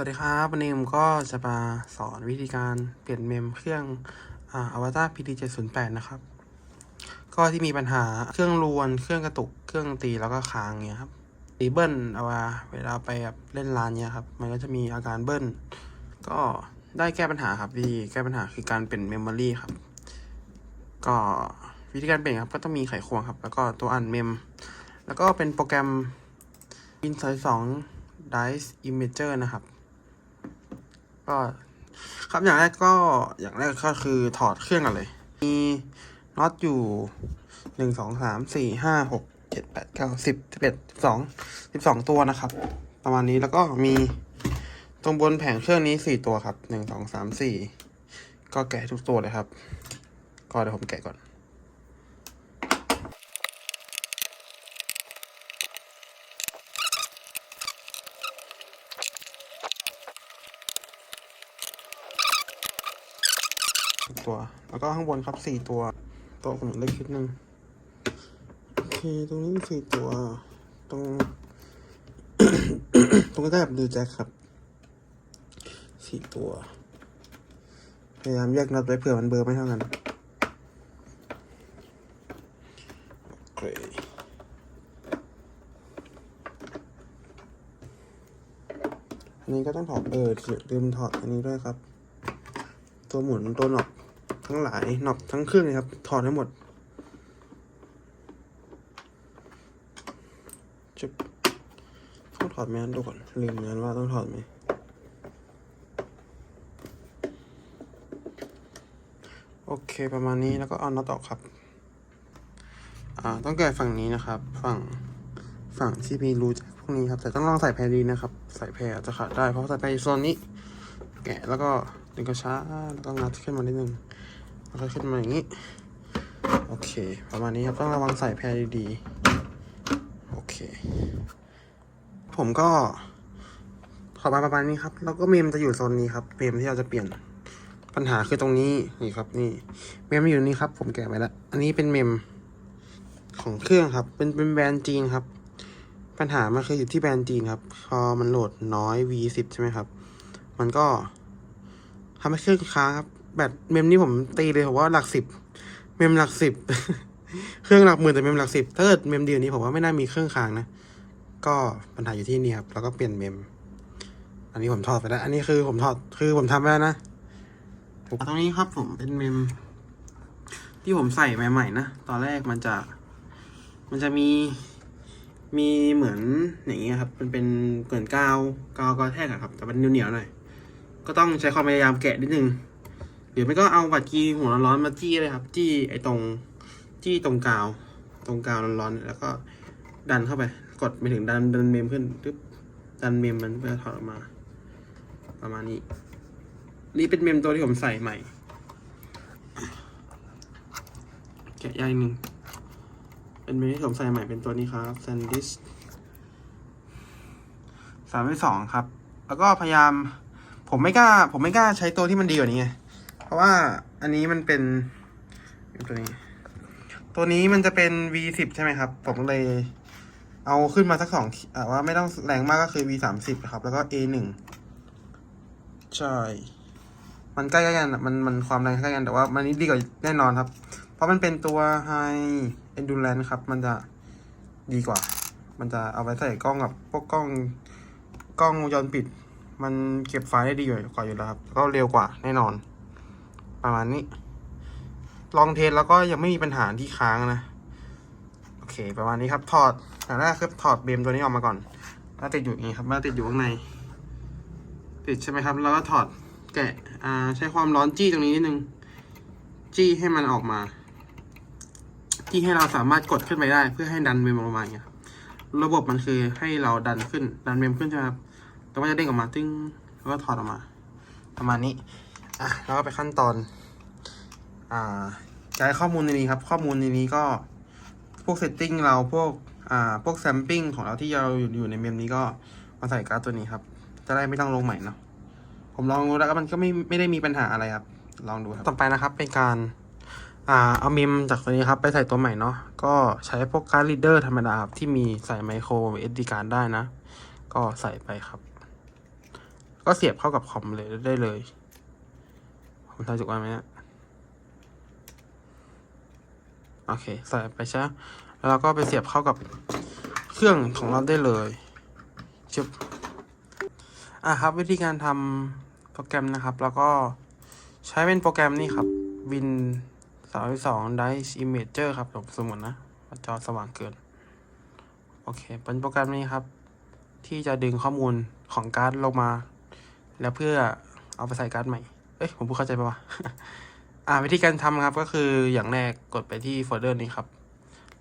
วัสดีครับ วันนี้ผมก็จะมาสอนวิธีการเปลี่ยนเมมเครื่องอ่า Avatar PD 708 นะครับ ก็ที่มีปัญหาเครื่องรวน เครื่องกระตุก เครื่องตีแล้วก็ค้างเงี้ยครับ ตีเบิ้ลเอาว่าเวลาไปแบบเล่นร้านเนี้ยครับ มันก็จะมีอาการเบิ้ล ก็ได้แก้ปัญหาครับวิธีแก้ปัญหาคือการเปลี่ยนเมมโมรีครับ ก็วิธีการเปลี่ยนครับก็ต้องมีไขควงครับ แล้วก็ตัวอ่านเมม แล้วก็เป็นโปรแกรม i n s i 2 Dice Imager นะครับ ก็ครับอย่างแรกก็อย่างแรกก็คือถอดเครื่องกันเลย มีน็อตอยู่หนึ่งสองสามสี่ห้าหกเจ็ดแปดเก้าสิบสิบเอ็ดสิบสองสิบสองตัวนะครับ ประมาณนี้แล้วก็มีตรงบนแผงเครื่องนี้สี่ตัวครับหนึ่งสองสามสี่ก็แกะทุกตัวเลยครับ ก็เดี๋ยวผมแกะก่อน ตัว แล้วก็ข้างบนครับสี่ตัว ตัวผมเล็กนิดนึงโอเคตรงนี้สี่ตัว ตรง ตรงใกล้ๆกับดูแจ็คครับสี่ตัว พยายามแยกน็อตไว้เผื่อมันเบอร์ไม่เท่ากันโอเคอันนี้ก็ต้องถอดเออลืมถอดอันนี้ด้วยครับ ตัวหมุนตัวหนอก ทั้งหลายหนอกทั้งเครื่องเลยครับ ถอดให้หมดจุบต้องถอดไหมอันดูก่อนลืมงานว่าต้องถอดไหมโอเคประมาณนี้แล้วก็เอาน็อตออกครับ อ่าต้องแกะฝั่งนี้นะครับ ฝั่งฝั่งที่มีรูจากพวกนี้ครับแต่ต้องลองใส่แพรดีนะครับ ใส่แพรจจะขาดได้เพราะใส่แพรอยู่โซนนี้ แกะแล้วก็ดึงกระช้าแล้วก็งัดขึ้นมานิดนึง แล้วก็ขึ้นมาอย่างนี้ โอเค ประมาณนี้ครับ ต้องระวังใส่แพรดีๆ โอเค ผมก็ขอมาประมาณนี้ครับ แล้วก็เมมจะอยู่โซนนี้ครับ เมมที่เราจะเปลี่ยน ปัญหาคือตรงนี้ นี่ครับ นี่ เมมอยู่นี่ครับ ผมแกะไว้แล้ว อันนี้เป็นเมมของเครื่องครับ เป็นเป็นแบรนด์จีนครับ ปัญหามันคืออยู่ที่แบรนด์จีนครับ พอมันโหลดน้อย V10 ใช่ไหมครับ มันก็ทำให้เครื่องค้างครับ แบตเมมนี่ผมตีเลยผมว่าหลักสิบเมมหลักสิบเครื่องหลักหมื่นแต่เมมหลักสิบถ้าเกิดเมมเดียวนี้ผมว่าไม่น่ามีเครื่องค้างนะ ก็ปัญหาอยู่ที่นี่ครับแล้วก็เปลี่ยนเมม อันนี้ผมถอดไปแล้ว อันนี้คือผมถอดคือผมทำไปแล้วนะตรงนี้ครับผมเป็นเมม ที่ผมใส่ใหม่ๆนะตอนแรกมันจะ มันจะมีมีเหมือนอย่างเงี้ยครับ มันเป็นเหมือนกาวกาวกาวแท่งอะครับ แต่มันเหนียวๆหน่อย ก็ต้องใช้ความพยายามแกะนิดนึง หรือไม่ก็เอาบัตรกีหัวร้อนมาจี้เลยครับ จี้ไอ้ตรงจี้ตรงกาว ตรงกาวร้อนๆแล้วก็ดันเข้าไป กดไปถึงดันดันเมมขึ้นปึ๊บดันเมมมันเพื่อถอดออกมา ประมาณนี้ นี่เป็นเมมตัวที่ผมใส่ใหม่แกะยายหนึ่งเป็นเมมที่ผมใส่ใหม่เป็นตัวนี้ครับ SanDisk สามสองครับ แล้วก็พยายาม ผมไม่กล้า ผมไม่กล้าใช้ตัวที่มันดีกว่านี้ไง เพราะว่าอันนี้มันเป็นตัวนี้ ตัวนี้มันจะเป็น V10 ใช่ไหมครับ ผมเลยเอาขึ้นมาสักสองอ่าว่าไม่ต้องแรงมากก็คือ V30 ครับ แล้วก็ A1 ใช่ มันใกล้ๆกันมันมันความแรงใกล้กันแต่ว่ามันนี้ดีกว่าแน่นอนครับ เพราะมันเป็นตัว High Endurance ครับ มันจะดีกว่า มันจะเอาไปใส่กล้องกับพวกกล้องกล้องวงจรปิด มันเก็บไฟล์ได้ดีกว่าอยู่แล้วครับ ก็เร็วกว่าแน่นอน ประมาณนี้ ลองเทสแล้วก็ยังไม่มีปัญหาที่ค้างนะ โอเค ประมาณนี้ครับ ถอดอย่างแรกคือถอดเบมตัวนี้ออกมาก่อนแล้วติดอยู่องนี้ครับแล้วติดอยู่ข้างใน ติดใช่ไหมครับ แล้วก็ถอดแกะอ่าใช้ความร้อนจี้ตรงนี้นิดนึง จี้ให้มันออกมา จี้ให้เราสามารถกดขึ้นไปได้ เพื่อให้ดันเมมออกมาอย่างเงี้ยครับ ระบบมันคือให้เราดันขึ้น ดันเมมขึ้นใช่ไหมครับแล้วก็จะเด้งออกมาตึ้งแล้วก็ถอดออกมา ประมาณนี้ อะแล้วก็ไปขั้นตอน อ่าใช้ข้อมูลในนี้ครับ ข้อมูลในนี้ก็พวกเซตติ้งเราพวกอ่าพวกแซมปิ้งของเราที่เราอยู่ในเมมนี้ก็มาใส่การ์ดตัวนี้ครับ จะได้ไม่ต้องลงใหม่เนาะผมลองดูแล้วก็มันก็ไม่ไม่ได้มีปัญหาอะไรครับ ลองดูครับต่อไปนะครับเป็นการอ่าเอาเมมจากตัวนี้ครับไปใส่ตัวใหม่เนาะก็ใช้พวกการ์ดรีดเดอร์ธรรมดาครับที่มีใส่ไมโคร SD การ์ดได้นะ ก็ใส่ไปครับ ก็เสียบเข้ากับคอมเลยได้เลย ผมทำถูกไหมเนี่ยโอเค ใส่ไปใช่แล้วเราก็ไปเสียบเข้ากับเครื่องของเราได้เลยชึบอะครับวิธีการทำโปรแกรมนะครับ แล้วก็ใช้เป็นโปรแกรมนี่ครับ Win สามสอง Dice Imager ครับผมสมมตินะจอสว่างเกิน โอเค เป็นโปรแกรมนี้ครับ ที่จะดึงข้อมูลของการ์ดลงมา แล้วเพื่อเอาไปใส่การ์ดใหม่ เอ้ยผมพูดเข้าใจปะวะอ่าวิธีการทำครับก็คืออย่างแรกกดไปที่โฟลเดอร์นี้ครับ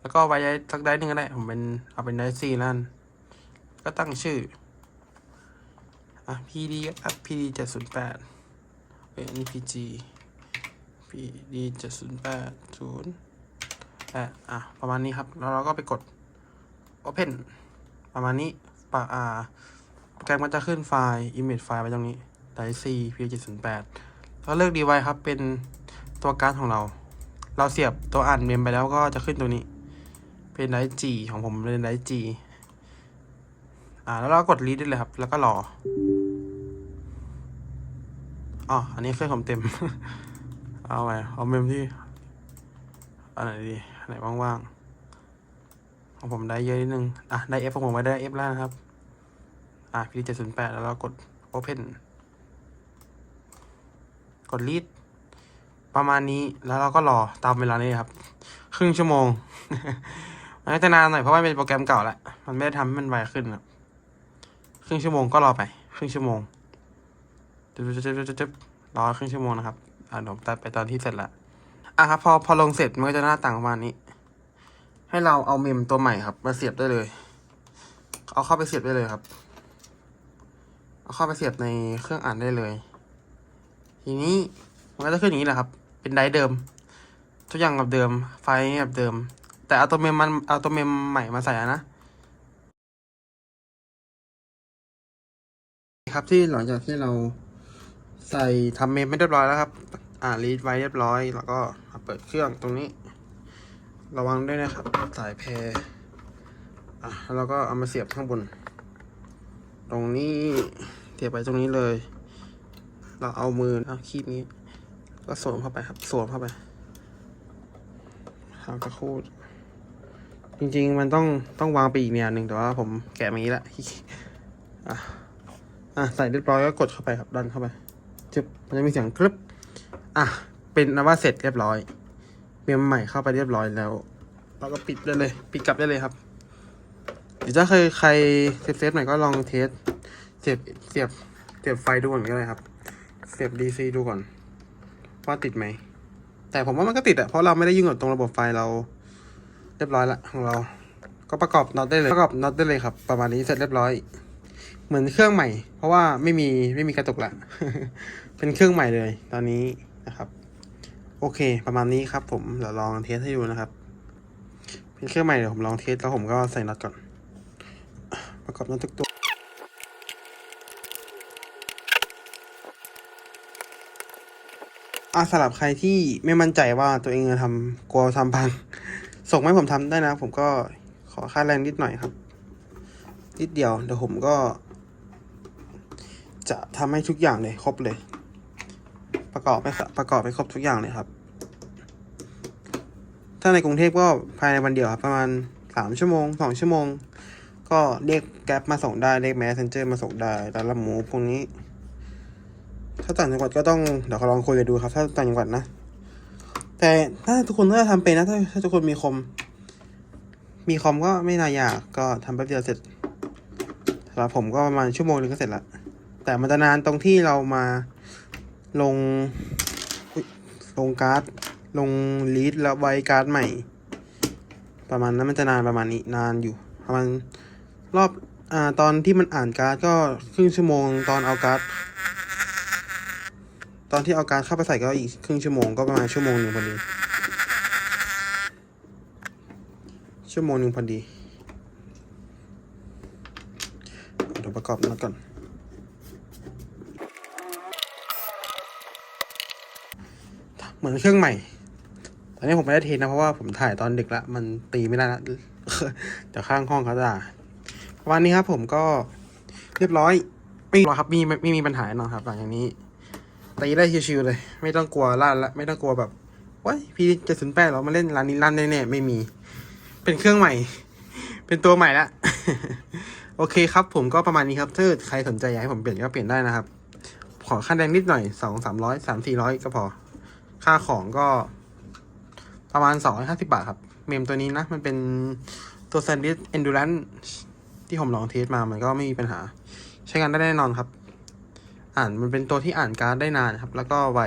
แล้วก็ไว้สักได้หนึ่งก็ได้ ผมเป็นเอาเป็นไดซีนั่น ก็ตั้งชื่อ อะ pd ครับ pd เจ็ดศูนย์แปดเอ้ยนนี้ pg pd เจ็ดศูนย์แปดศูนย์แปดอะ ประมาณนี้ครับ แล้วเราก็ไปกด open ประมาณนี้ปะอ่าโปรแกรมก็จะขึ้นไฟล์ image ไฟล์ไว้ตรงนี้ Dice C p 7 0 8แล้วเลือก device ครับเป็นตัวการ์ดของเรา เราเสียบตัวอ่านเมมไปแล้วก็จะขึ้นตัวนี้ เป็น Dice G ของผมเป็น Dice G อ่าแล้วเรากด read ได้เลยครับ แล้วก็รออ๋ออันนี้เครื่องผมเต็ม เอาไปเอาเมมที่อันไหนดีอันไหนว่างๆของผมได้เยอะนิดนึง อะ ได้ F ของผมไว้ได้ F แล้วนะครับ อะ p 7 0 8แล้วเรากด open กด read ประมาณนี้แล้วเราก็รอตามเวลานี้ครับ ครึ่งชั่วโมง มันจะนานหน่อยเพราะว่าเป็นโปรแกรมเก่าแล้วมันไม่ได้ทำให้มันไวขึ้นครับครึ่งชั่วโมงก็รอไป ครึ่งชั่วโมงจึ๊บจึ๊บจึ๊บจึ๊บรอครึ่งชั่วโมงนะครับอ่าเดี๋ยวผมตัดไปตอนที่เสร็จละอะครับพอพอลงเสร็จมันก็จะหน้าต่างประมาณนี้ ให้เราเอาเมมตัวใหม่ครับ มาเสียบได้เลย เอาเข้าไปเสียบได้เลยครับ เอาเข้าไปเสียบในเครื่องอ่านได้เลย ทีนี้มันก็จะขึ้นอย่างนี้แหละครับ เป็นไดร์เดิม ทุกอย่างแบบเดิม ไฟแบบเดิม แต่เอาตัวเมมมันเอาตัวเมมใหม่มาใส่นะ ครับที่หลังจากที่เราใส่ทำเมมไม่เรียบร้อยแล้วครับ อ่ารีดไว้เรียบร้อย แล้วก็เปิดเครื่องตรงนี้ ระวังด้วยนะครับ สายแพรอะแล้วก็เอามาเสียบข้างบน ตรงนี้เสียบไปตรงนี้เลย เราเอามือเอาคีบนี้ ก็สวมเข้าไปครับ สวมเข้าไปทำตะคูดจริงๆ มันต้องต้องวางไปอีกเนี่ยหนึ่งแต่ว่าผมแกะมาอย่างนี้ละอะอะใส่เรียบร้อยก็กดเข้าไปครับดันเข้าไปจึบมันจะมีเสียงกรึบอะเป็นนว่าเสร็จเรียบร้อยเมมใหม่เข้าไปเรียบร้อยแล้ว เราก็ปิดได้เลย ปิดกลับได้เลยครับเดี๋ยวถ้าเคยใครเซฟเซฟหน่อยก็ลองเทสเสียบเสียบเสียบไฟดูก่อนก็ได้ครับ เสียบ DC ดูก่อน ว่าติดไหม แต่ผมว่ามันก็ติดอะเพราะเราไม่ได้ยุ่งกับตรงระบบไฟเรา เรียบร้อยละของเรา ก็ประกอบน็อตได้เลย ประกอบน็อตได้เลยครับ ประมาณนี้เสร็จเรียบร้อย เหมือนเครื่องใหม่ เพราะว่าไม่มีไม่มีกระตุกละ เป็นเครื่องใหม่เลย ตอนนี้นะครับ โอเค ประมาณนี้ครับผมเดี๋ยวลองเทสให้ดูนะครับ เป็นเครื่องใหม่เดี๋ยวผมลองเทสแล้วผมก็ใส่น็อตก่อน ประกอบน็อตทุกตัว อะสำหรับใครที่ไม่มั่นใจว่าตัวเองจะทำกลัวทำพัง ส่งให้ผมทำได้นะ ผมก็ขอค่าแรงนิดหน่อยครับ นิดเดียวเดี๋ยวผมก็ จะทำให้ทุกอย่างเลยครบเลย ประกอบไปครับประกอบไปครบทุกอย่างเลยครับ ถ้าในกรุงเทพก็ภายในวันเดียวครับประมาณสามชั่วโมงสองชั่วโมง ก็เรียกแก๊ปมาส่งได้เรียกแมสเซนเจอร์มาส่งได้ร้านละหมูพวกนี้ ถ้าต่างจังหวัดก็ต้องเดี๋ยวขอลองคุยกันดูครับ ถ้าต่างจังหวัดนะ แต่ถ้าทุกคนถ้าทำเป็นนะถ้าถ้าทุกคนมีคอมมีคอมก็ไม่น่ายากก็ทำแป๊บเดียวเสร็จสำหรับผมก็ประมาณชั่วโมงนึงก็เสร็จละแต่มันจะนานตรงที่เรามาลงลงการ์ด ลงลีดแล้วไว้การ์ดใหม่ ประมาณนั้นมันจะนานประมาณนี้นานอยู่ประมาณรอบอ่าตอนที่มันอ่านการ์ดก็ครึ่งชั่วโมงตอนเอาการ์ด ตอนที่เอาการเข้าไปใส่ก็อีกครึ่งชั่วโมงก็ประมาณชั่วโมงหนึ่งพอดี ชั่วโมงหนึ่งพอดีเดี๋ยวประกอบน็อตก่อนเหมือนเครื่องใหม่ ตอนนี้ผมไม่ได้เทนะเพราะว่าผมถ่ายตอนดึกละมันตีไม่ได้ละเดี๋ยวข้างห้องเขาด่าประมาณนี้ครับผมก็เรียบร้อยไม่รอครับมมีไม่มีปัญหาแน่นอนครับหลังจากนี้ ตีได้ชิวๆเลย ไม่ต้องกลัวลั่นละไม่ต้องกลัวแบบว้ายพี่จะสุนแปดเรามาเล่นร้านนี้ลั่นแน่ๆไม่มี เป็นเครื่องใหม่ เป็นตัวใหม่ละโอเคครับ ผมก็ประมาณนี้ครับถ้าใครสนใจอยากให้ผมเปลี่ยนก็เปลี่ยนได้นะครับ ขอค่าแรงนิดหน่อยสองสามร้อยสามสี่ร้อยก็พอ ค่าของก็ ประมาณสองร้อยห้าสิบาทครับ เมมตัวนี้นะ มันเป็นตัว s a n d i s Endurance ที่ผมลองเทสมามันก็ไม่มีปัญหา ใช้งานได้แน่นอนครับ อ่านมันเป็นตัวที่อ่านการ์ดได้นานครับ แล้วก็ไว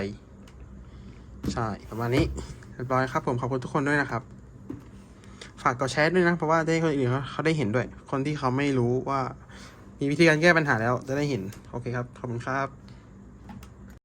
ใช่ประมาณนี้เรียบร้อยครับผมขอบคุณทุกคนด้วยนะครับ ฝากกดแชร์ด้วยนะ เพราะว่าได้คนอื่นเขาเขาได้เห็นด้วย คนที่เขาไม่รู้ว่า มีวิธีการแก้ปัญหาแล้วจะได้เห็น โอเคครับ ขอบคุณครับ